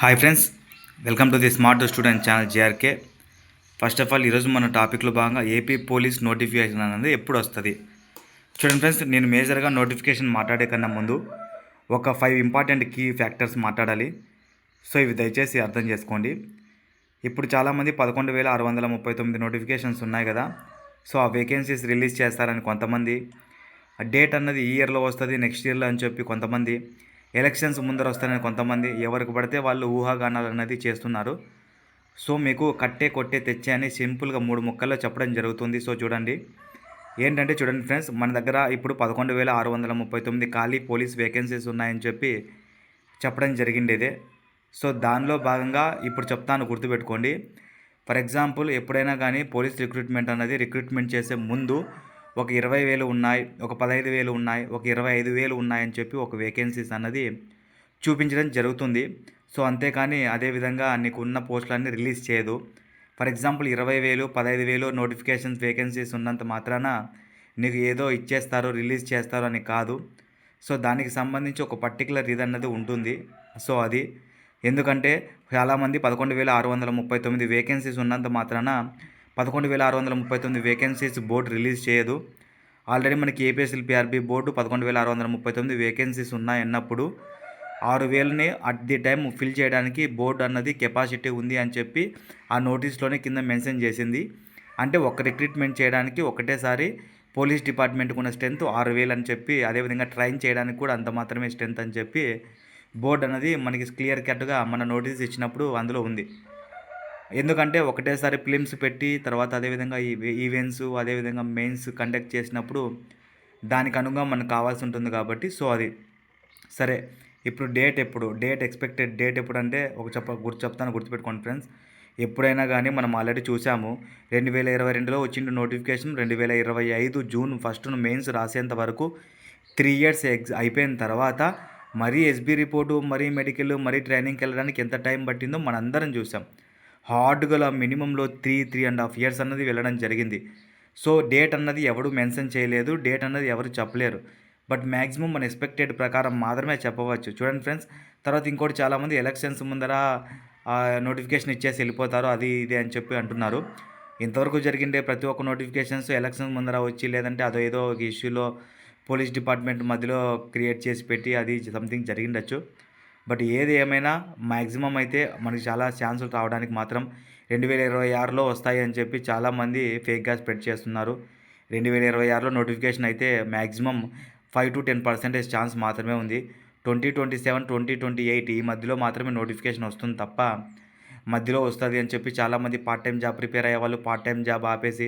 Hi friends welcome to the smart student channel J R K first of all ఈరోజు మన టాపిక్లో భాగంగా AP police notification అనేది ఎప్పుడు వస్తుంది? చూడండి ఫ్రెండ్స్ నేను మేజర్గా నోటిఫికేషన్ మాట్లాడే కన్నా ముందు ఒక ఫైవ్ ఇంపార్టెంట్ కీ ఫ్యాక్టర్స్ మాట్లాడాలి. సో ఇవి దయచేసి అర్థం చేసుకోండి. ఇప్పుడు చాలామంది పదకొండు వేల ఆరు వందల ముప్పై తొమ్మిది నోటిఫికేషన్స్ ఉన్నాయి కదా. సో ఆ వేకెన్సీస్ రిలీజ్ చేస్తారని కొంతమంది. ఆ డేట్ అన్నది ఈ ఇయర్లో వస్తుంది నెక్స్ట్ ఇయర్లో అని చెప్పి కొంతమంది. ఎలక్షన్స్ ముందర వస్తారని కొంతమంది ఎవరికి పడితే వాళ్ళు ఊహాగానాలు అనేది చేస్తున్నారు. సో మీకు కట్టే కొట్టే తెచ్చే అని సింపుల్గా మూడు ముక్కల్లో చెప్పడం జరుగుతుంది. సో చూడండి. ఏంటంటే చూడండి ఫ్రెండ్స్ మన దగ్గర ఇప్పుడు పదకొండు వేల ఆరు వందల ముప్పై తొమ్మిది ఖాళీ పోలీస్ వేకెన్సీస్ ఉన్నాయని చెప్పి చెప్పడం జరిగిండేదే. సో దానిలో భాగంగా ఇప్పుడు చెప్తాను గుర్తుపెట్టుకోండి. ఫర్ ఎగ్జాంపుల్ ఎప్పుడైనా కానీ పోలీస్ రిక్రూట్మెంట్ అనేది రిక్రూట్మెంట్ చేసే ముందు ఒక ఇరవై వేలు ఉన్నాయి ఒక పదహైదు వేలు ఉన్నాయి ఒక ఇరవై ఐదు వేలు ఉన్నాయని చెప్పి ఒక వేకెన్సీస్ అన్నది చూపించడం జరుగుతుంది. సో అంతేకాని అదేవిధంగా నీకు ఉన్న పోస్టులన్నీ రిలీజ్ చేయదు. ఫర్ ఎగ్జాంపుల్ ఇరవై వేలు పదహైదు వేలు నోటిఫికేషన్స్ వేకెన్సీస్ ఉన్నంత మాత్రాన నీకు ఏదో ఇచ్చేస్తారు రిలీజ్ చేస్తారు అని కాదు. సో దానికి సంబంధించి ఒక పర్టికులర్ ఇది అన్నది ఉంటుంది. సో అది ఎందుకంటే చాలామంది పదకొండు వేల ఆరు వందల ముప్పై తొమ్మిది వేకెన్సీస్ ఉన్నంత మాత్రాన పదకొండు వేల ఆరు వందల ముప్పై తొమ్మిది వేకెన్సీస్ బోర్డు రిలీజ్ చేయదు. ఆల్రెడీ మనకి ఏపీఎస్ఎల్పిఆర్బి బోర్డు పదకొండు వేల ఆరు వందల ముప్పై తొమ్మిది వేకెన్సీస్ ఉన్నాయన్నప్పుడు ఆరు వేలని అట్ ది టైం ఫిల్ చేయడానికి బోర్డు అన్నది కెపాసిటీ ఉంది అని చెప్పి ఆ నోటీస్లోనే కింద మెన్షన్ చేసింది. అంటే ఒక రిక్రూట్మెంట్ చేయడానికి ఒకటేసారి పోలీస్ డిపార్ట్మెంట్కి ఉన్న స్ట్రెంత్ ఆరు వేలు అని చెప్పి అదేవిధంగా ట్రైన్ చేయడానికి కూడా అంత మాత్రమే స్ట్రెంత్ అని చెప్పి బోర్డు అనేది మనకి క్లియర్ కట్గా మన నోటీస్ ఇచ్చినప్పుడు అందులో ఉంది. ఎందుకంటే ఒకటేసారి ఫిలిమ్స్ పెట్టి తర్వాత అదేవిధంగా ఈ ఈవెంట్స్ అదేవిధంగా మెయిన్స్ కండక్ట్ చేసినప్పుడు దానికి అనుగుణంగా మనకు కావాల్సి ఉంటుంది కాబట్టి సో అది. సరే ఇప్పుడు డేట్ ఎప్పుడు? డేట్ ఎక్స్పెక్టెడ్ డేట్ ఎప్పుడు అంటే ఒక చెప్ప గుర్తు చెప్తాను గుర్తుపెట్టుకోండి ఫ్రెండ్స్. ఎప్పుడైనా కానీ మనం ఆల్రెడీ చూసాము రెండు వేల ఇరవై రెండులో వచ్చిండు నోటిఫికేషన్ రెండు వేల ఇరవై ఐదు జూన్ ఫస్ట్ను మెయిన్స్ రాసేంత వరకు త్రీ ఇయర్స్ ఎగ్జ్ అయిపోయిన తర్వాత మరీ ఎస్బీ రిపోర్టు మరీ మెడికల్ మరీ ట్రైనింగ్కి వెళ్ళడానికి ఎంత టైం పట్టిందో మనందరం చూసాం. హార్డ్గా మినిమంలో three three and half years అన్నది వెళ్ళడం జరిగింది. సో డేట్ అన్నది ఎవరు మెన్షన్ చేయలేదు డేట్ అన్నది ఎవరు చెప్పలేరు. బట్ మ్యాక్సిమం మన ఎక్స్పెక్టెడ్ ప్రకారం మాత్రమే చెప్పవచ్చు. చూడండి ఫ్రెండ్స్ తర్వాత ఇంకోటి చాలామంది ఎలక్షన్స్ ముందర నోటిఫికేషన్ ఇచ్చేసి వెళ్ళిపోతారు అది ఇది అని చెప్పి అంటున్నారు. ఇంతవరకు జరిగిండే ప్రతి ఒక్క నోటిఫికేషన్స్ ఎలక్షన్ ముందర వచ్చి లేదంటే అదో ఏదో ఒక ఇష్యూలో పోలీస్ డిపార్ట్మెంట్ మధ్యలో క్రియేట్ చేసి పెట్టి అది సంథింగ్ జరిగిండొచ్చు. బట్ ఏది ఏమైనా మ్యాక్సిమం అయితే మనకి చాలా ఛాన్సులు రావడానికి మాత్రం రెండు వేల ఇరవై ఆరులో వస్తాయి అని చెప్పి చాలామంది ఫేక్గా స్ప్రెడ్ చేస్తున్నారు. రెండు వేల ఇరవై ఆరులో నోటిఫికేషన్ అయితే maximum five to ten percentage chance మాత్రమే ఉంది. Twenty twenty seven twenty twenty eight ఈ మధ్యలో మాత్రమే నోటిఫికేషన్ వస్తుంది తప్ప మధ్యలో వస్తుంది అని చెప్పి చాలామంది పార్ట్ టైం జాబ్ ప్రిపేర్ అయ్యే వాళ్ళు పార్ట్ టైం జాబ్ ఆపేసి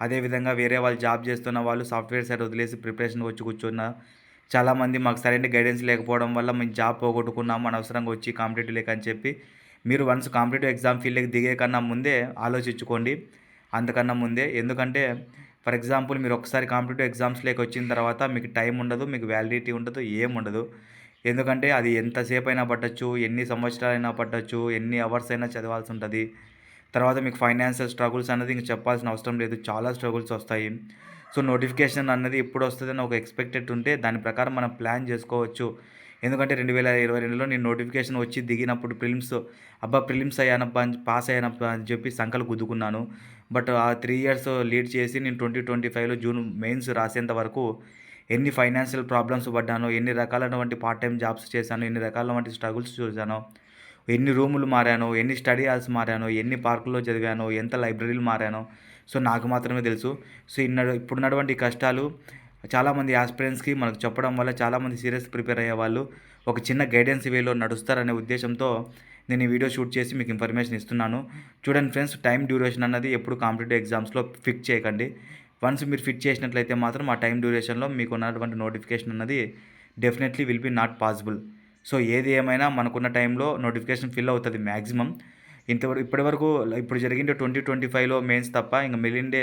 అదేవిధంగా వేరే వాళ్ళు జాబ్ చేస్తున్న వాళ్ళు సాఫ్ట్వేర్ సైడ్ వదిలేసి ప్రిపరేషన్ వచ్చి కూర్చున్న చాలామంది మాకు సరైన గైడెన్స్ లేకపోవడం వల్ల మేము జాబ్ పోగొట్టుకున్నాము అనవసరంగా వచ్చి కాంపిటేటివ్ లేక అని చెప్పి. మీరు వన్స్ కాంపిటేటివ్ ఎగ్జామ్ ఫీల్డ్కి దిగే కన్నా ముందే ఆలోచించుకోండి. అంతకన్నా ముందే. ఎందుకంటే ఫర్ ఎగ్జాంపుల్ మీరు ఒకసారి కాంపిటేటివ్ ఎగ్జామ్స్ లేక వచ్చిన తర్వాత మీకు టైం ఉండదు మీకు వ్యాలిడిటీ ఉండదు ఏం ఉండదు. ఎందుకంటే అది ఎంతసేపు అయినా పట్టచ్చు ఎన్ని సంవత్సరాలైనా పట్టచ్చు ఎన్ని అవర్స్ అయినా చదవాల్సి ఉంటుంది. తర్వాత మీకు ఫైనాన్షియల్ స్ట్రగుల్స్ అనేది ఇంక చెప్పాల్సిన అవసరం లేదు. చాలా స్ట్రగుల్స్ వస్తాయి. సో నోటిఫికేషన్ అన్నది ఎప్పుడు వస్తుందని ఒక ఎక్స్పెక్టెడ్ ఉంటే దాని ప్రకారం మనం ప్లాన్ చేసుకోవచ్చు. ఎందుకంటే రెండు వేల ఇరవై రెండులో నేను నోటిఫికేషన్ వచ్చి దిగినప్పుడు ప్రిలిమ్స్ అబ్బా ప్రిలిమ్స్ అయ్యానప్ప పాస్ అయ్యానప్ప అని చెప్పి సంకలు గుద్దుకున్నాను. బట్ ఆ త్రీ ఇయర్స్ లీడ్ చేసి నేను ట్వంటీ ట్వంటీ ఫైవ్లో జూన్ మెయిన్స్ రాసేంత వరకు ఎన్ని ఫైనాన్షియల్ ప్రాబ్లమ్స్ పడ్డాను ఎన్ని రకాలైనటువంటి పార్ట్ టైం జాబ్స్ చేశాను ఎన్ని రకాలైనటువంటి స్ట్రగుల్స్ చూశాను ఎన్ని రూములు మారానో ఎన్ని స్టడీ హాల్స్ మారానో ఎన్ని పార్కుల్లో చదివానో ఎంత లైబ్రరీలు మారానో సో నాకు మాత్రమే తెలుసు. సో ఇన్న ఇప్పుడున్నటువంటి కష్టాలు చాలామంది ఆస్పిరెంట్స్కి మనకు చెప్పడం వల్ల చాలామంది సీరియస్ ప్రిపేర్ అయ్యే వాళ్ళు ఒక చిన్న గైడెన్స్ వేలో నడుస్తారనే ఉద్దేశంతో నేను ఈ వీడియో షూట్ చేసి మీకు ఇన్ఫర్మేషన్ ఇస్తున్నాను. చూడండి ఫ్రెండ్స్ టైం డ్యూరేషన్ అన్నది ఎప్పుడు కాంపిటేటివ్ ఎగ్జామ్స్లో ఫిక్స్ చేయకండి. వన్స్ మీరు ఫిట్ చేసినట్లయితే మాత్రం ఆ టైం డ్యూరేషన్లో మీకు ఉన్నటువంటి నోటిఫికేషన్ అన్నది definitely will be not possible. So ఏది ఏమైనా మనకున్న టైంలో నోటిఫికేషన్ ఫిల్ అవుతుంది మ్యాక్సిమం ఇంతవరకు ఇప్పటివరకు ఇప్పుడు జరిగిన ట్వంటీ ట్వంటీ ఫైవ్లో మెయిన్స్ తప్ప ఇంకా మిగిలిండే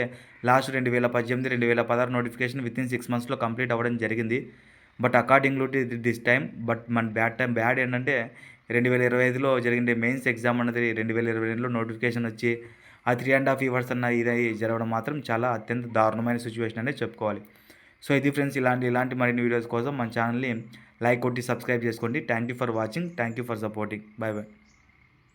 లాస్ట్ రెండు వేల పద్దెనిమిది రెండు వేల పదహారు నోటిఫికేషన్ విత్ ఇన్ సిక్స్ మంత్స్లో కంప్లీట్ అవ్వడం జరిగింది. But according to this time but మన బ్యాడ్ టైం బ్యాడ్ ఏంటంటే రెండు వేల ఇరవై ఐదులో జరిగిన మెయిన్స్ ఎగ్జామ్ అన్నది రెండు వేల ఇరవై రెండులో నోటిఫికేషన్ వచ్చి ఆ త్రీ అండ్ హాఫ్ ఇయర్స్ అన్న ఇది జరగడం మాత్రం చాలా అత్యంత దారుణమైన సిచ్యువేషన్ అనేది చెప్పుకోవాలి. సో ఇది ఫ్రెండ్స్ ఇలాంటి ఇలాంటి మరిన్ని వీడియోస్ కోసం మన ఛానల్ని లైక్ కొట్టి సబ్స్క్రైబ్ చేసుకోండి. Thank you for watching thank you for supporting bye bye